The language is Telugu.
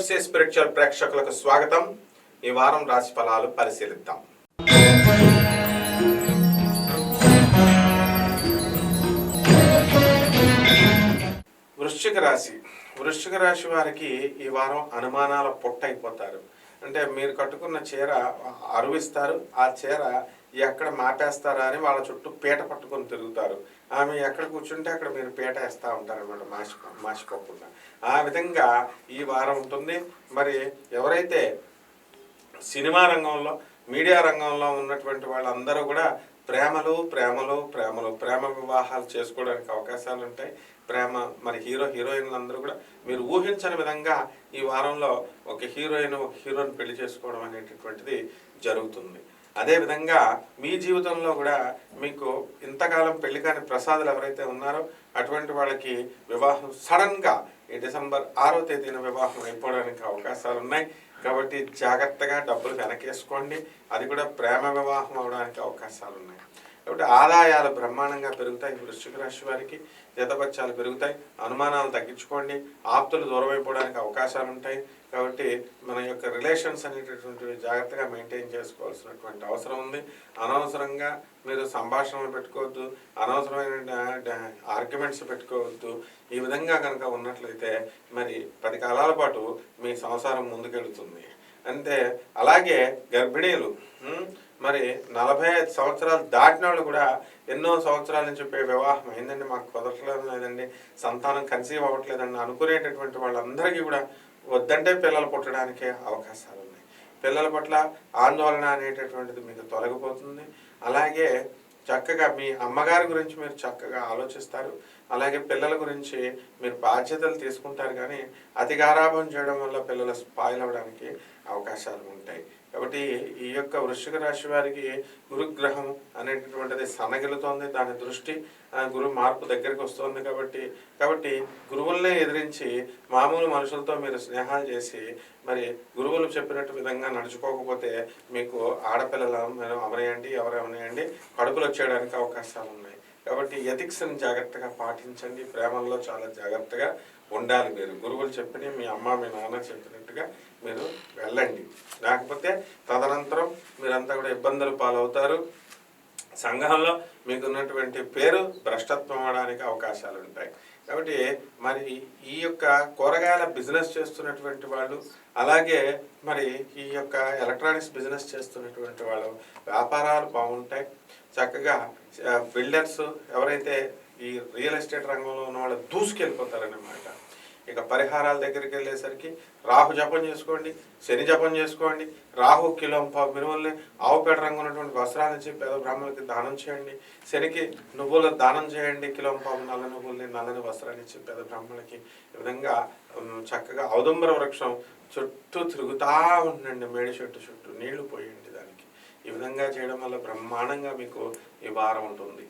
పిక్చర్ ప్రేక్షకులకు స్వాగతం. ఈ వారం రాశి ఫలాలు పరిశీలిద్దాం. వృశ్చిక రాశి. వృశ్చిక రాశి వారికి ఈ వారం అనుమానాల పొట్ట అయిపోతారు. అంటే మీరు కట్టుకున్న చీర అరువిస్తారు. ఆ చీర ఎక్కడ మాపేస్తారా అని వాళ్ళ చుట్టూ పీట పట్టుకొని తిరుగుతారు. ఆమె ఎక్కడ కూర్చుంటే అక్కడ మీరు పీట వేస్తూ ఉంటారనమాట మాసి మాసిపోకుండా ఆ విధంగా ఈ వారం ఉంటుంది. మరి ఎవరైతే సినిమా రంగంలో మీడియా రంగంలో ఉన్నటువంటి వాళ్ళందరూ కూడా ప్రేమలు ప్రేమలు ప్రేమలు ప్రేమ వివాహాలు చేసుకోవడానికి అవకాశాలు ఉంటాయి. ప్రేమ మరి హీరో హీరోయిన్లు అందరూ కూడా మీరు ఊహించని విధంగా ఈ వారంలో ఒక హీరోయిన్ ఒక హీరోని పెళ్ళి చేసుకోవడం అనేటటువంటిది జరుగుతుంది. అదేవిధంగా మీ జీవితంలో కూడా మీకు ఇంతకాలం పెళ్ళి కాని ప్రసాదులు ఎవరైతే ఉన్నారో అటువంటి వాళ్ళకి వివాహం సడన్గా ఈ డిసెంబర్ ఆరో తేదీన వివాహం అయిపోవడానికి అవకాశాలు ఉన్నాయి. కాబట్టి జాగ్రత్తగా డబ్బులు వెనకేసుకోండి. అది కూడా ప్రేమ వివాహం అవడానికి అవకాశాలు ఉన్నాయి. కాబట్టి ఆదాయాలు బ్రహ్మాండంగా పెరుగుతాయి. వృశ్చిక రాశి వారికి జీతబత్యాలు పెరుగుతాయి. అనుమానాలు తగ్గించుకోండి. ఆప్తులు దూరం అయిపోవడానికి అవకాశాలు ఉంటాయి. కాబట్టి మన యొక్క రిలేషన్స్ అనేటటువంటివి జాగ్రత్తగా మెయింటైన్ చేసుకోవాల్సినటువంటి అవసరం ఉంది. అనవసరంగా మీరు సంభాషణలు పెట్టుకోవద్దు. అనవసరమైన ఆర్గ్యుమెంట్స్ పెట్టుకోవద్దు. ఈ విధంగా కనుక ఉన్నట్లయితే మరి పది కాలాల పాటు మీ సంసారం ముందుకెళ్తుంది. అంటే అలాగే గర్భిణీలు మరి నలభై ఐదు సంవత్సరాలు దాటిన వాళ్ళు కూడా ఎన్నో సంవత్సరాల నుంచి చెప్పే వివాహం అయిందండి. మాకు కుదరట్లేదు లేదండి. సంతానం కన్సీవ్ అవ్వట్లేదండి అనుకునేటటువంటి వాళ్ళందరికీ కూడా వద్దంటే పిల్లలు పుట్టడానికే అవకాశాలు ఉన్నాయి. పిల్లల పట్ల ఆందోళన అనేటటువంటిది మీకు తొలగిపోతుంది. అలాగే చక్కగా మీ అమ్మగారి గురించి మీరు చక్కగా ఆలోచిస్తారు. అలాగే పిల్లల గురించి మీరు బాధ్యతలు తీసుకుంటారు కానీ అతి గారాభం చేయడం వల్ల పిల్లలు స్పాయిల్ అవ్వడానికి అవకాశాలు ఉంటాయి. కాబట్టి ఈ యొక్క వృశ్చిక రాశి వారికి గురుగ్రహం అనేటటువంటిది సనగిలుతోంది దాని దృష్టి గురు మార్పు దగ్గరికి వస్తుంది కాబట్టి కాబట్టి గురువులనే ఎదిరించి మామూలు మనుషులతో మీరు స్నేహాలు చేసి మరి గురువులు చెప్పినట్టు విధంగా నడుచుకోకపోతే మీకు ఆడపిల్లలు మీరు అమరేయండి ఎవరు అవనేయండి కడుపులు వచ్చేయడానికి అవకాశాలు ఉన్నాయి. కాబట్టి ఎథిక్స్ని జాగ్రత్తగా పాటించండి. ప్రేమల్లో చాలా జాగ్రత్తగా ఉండాలి మీరు. గురువులు చెప్పిన మీ అమ్మ మీ నాన్న చెప్పినట్టుగా మీరు వెళ్ళండి. లేకపోతే తదనంతరం మీరంతా కూడా ఇబ్బందులు పాలవుతారు. సంఘంలో మీకున్నటువంటి పేరు భ్రష్టత్వం అవడానికి అవకాశాలు ఉంటాయి కాబట్టి మరి ఈ యొక్క కూరగాయల బిజినెస్ చేస్తున్నటువంటి వాళ్ళు అలాగే మరి ఈ యొక్క ఎలక్ట్రానిక్స్ బిజినెస్ చేస్తున్నటువంటి వాళ్ళు వ్యాపారాలు బాగుంటాయి. చక్కగా బిల్డర్స్ ఎవరైతే ఈ రియల్ ఎస్టేట్ రంగంలో ఉన్న వాళ్ళు దూసుకెళ్ళిపోతారన్నమాట. ఇక పరిహారాల దగ్గరికి వెళ్ళేసరికి రాహు జపం చేసుకోండి శని జపం చేసుకోండి రాహు కిలో పావు మినుముల్ని ఆవుపేట రంగు ఉన్నటువంటి వస్త్రాలు ఇచ్చి పేద బ్రాహ్మణులకి దానం చేయండి. శనికి నువ్వులు దానం చేయండి కిలో పాపు నల్ల నువ్వుల్ని నల్లని వస్త్రాన్ని ఇచ్చి పేద బ్రాహ్మణులకి ఈ విధంగా చక్కగా ఔదంబర వృక్షం చుట్టూ తిరుగుతా ఉండండి. మేడి చెట్టు చుట్టూ నీళ్ళు పోయండి దానికి. ఈ విధంగా చేయడం వల్ల బ్రహ్మాండంగా మీకు ఈ వారం ఉంటుంది.